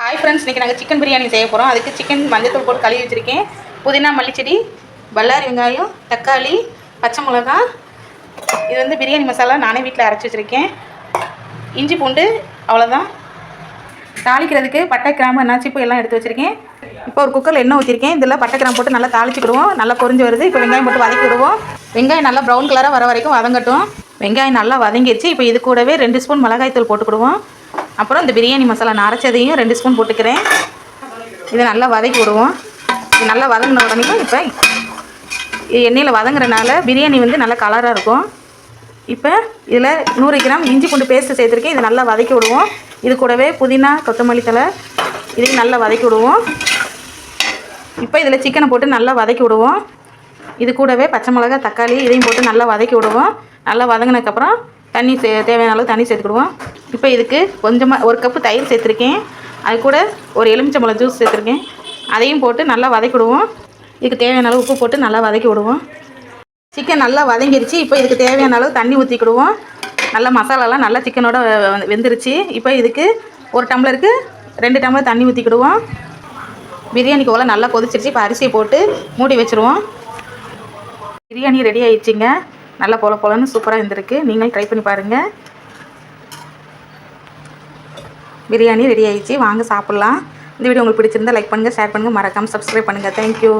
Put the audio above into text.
Hi friends இன்றைக்கி நாங்கள் chicken biryani செய்ய போகிறோம் அதுக்கு சிக்கன் மஞ்சத்தூள் போட்டு கழுவி வச்சுருக்கேன். புதினா மல்லிச்செடி வல்லாரி வெங்காயம் தக்காளி பச்சை மிளகா. இது வந்து பிரியாணி மசாலா நானே வீட்டில் அரைச்சி வச்சுருக்கேன். இஞ்சி பூண்டு அவ்வளோதான் தாளிக்கிறதுக்கு பட்டை கிராம்பு என்னாச்சிப்பூ எல்லாம் எடுத்து வச்சுருக்கேன். இப்போ ஒரு குக்கரில் எண்ணெய் ஊற்றிருக்கேன் இதில் பட்டை கிராம்பு போட்டு நல்லா தாளிச்சுக்கிடுவோம். நல்லா பொரிஞ்சு வருது. இப்போ வெங்காயம் போட்டு வதக்கி விடுவோம் வெங்காயம் நல்லா ப்ரௌன் கலராக வர வரைக்கும் வதங்கட்டும். வெங்காயம் நல்லா வதங்கிடுச்சு இப்போ இது கூடவே ரெண்டு ஸ்பூன் மிளகாய்த்தூள் போட்டுக்கிடுவோம். அப்புறம் இந்த பிரியாணி மசாலா நான் அரைச்சதையும் ரெண்டு ஸ்பூன் போட்டுக்கிறேன். இதை நல்லா வதக்கி விடுவோம். இது நல்லா வதங்கின உடனே இப்போ எண்ணெயில் வதங்குறனால பிரியாணி வந்து நல்லா கலராக இருக்கும். இப்போ இதில் நூறு கிராம் இஞ்சி பூண்டு பேஸ்ட்டு சேர்த்துருக்கேன். இதை நல்லா வதக்கி விடுவோம். இது கூடவே புதினா கொத்தமல்லி தலை இதையும் நல்லா வதக்கி விடுவோம். இப்போ இதில் சிக்கனை போட்டு நல்லா வதக்கி விடுவோம். இது கூடவே பச்சை மிளகா தக்காளி இதையும் போட்டு நல்லா வதக்கி விடுவோம். நல்லா வதங்கினதுக்கப்புறம் தண்ணி சே தேவையான அளவு தண்ணி சேர்த்துக்கிடுவோம். இப்போ இதுக்கு கொஞ்சமாக ஒரு கப்பு தயிர் சேர்த்துருக்கேன். அது கூட ஒரு எலுமிச்சம்பழம் ஜூஸ் சேர்த்துருக்கேன். அதையும் போட்டு நல்லா வதக்கி விடுவோம் இதுக்கு தேவையான அளவு உப்பு போட்டு நல்லா வதக்கி விடுவோம். சிக்கன் நல்லா வதங்கிருச்சு. இப்போ இதுக்கு தேவையான அளவு தண்ணி ஊற்றிக்கிடுவோம் நல்லா மசாலாலாம் நல்லா சிக்கனோட வெந்துருச்சு. இப்போ இதுக்கு ஒரு டம்ளருக்கு ரெண்டு டம்ளர் தண்ணி ஊற்றிக்கிடுவோம் பிரியாணிக்கு போல் நல்லா கொதிச்சிருச்சு. இப்போ அரிசியை போட்டு மூடி வச்சுருவோம். பிரியாணி ரெடி ஆயிடுச்சுங்க. நல்லா போல போலன்னு சூப்பராக இருந்திருக்கு. நீங்களும் ட்ரை பண்ணி பாருங்கள் பிரியாணி ரெடி ஆயிடுச்சு. வாங்க சாப்பிட்லாம். இந்த வீடியோ உங்களுக்கு பிடிச்சிருந்தா லைக் பண்ணுங்கள் ஷேர் பண்ணுங்கள் மறக்காமல் சப்ஸ்கிரைப் பண்ணுங்கள் தேங்க்யூ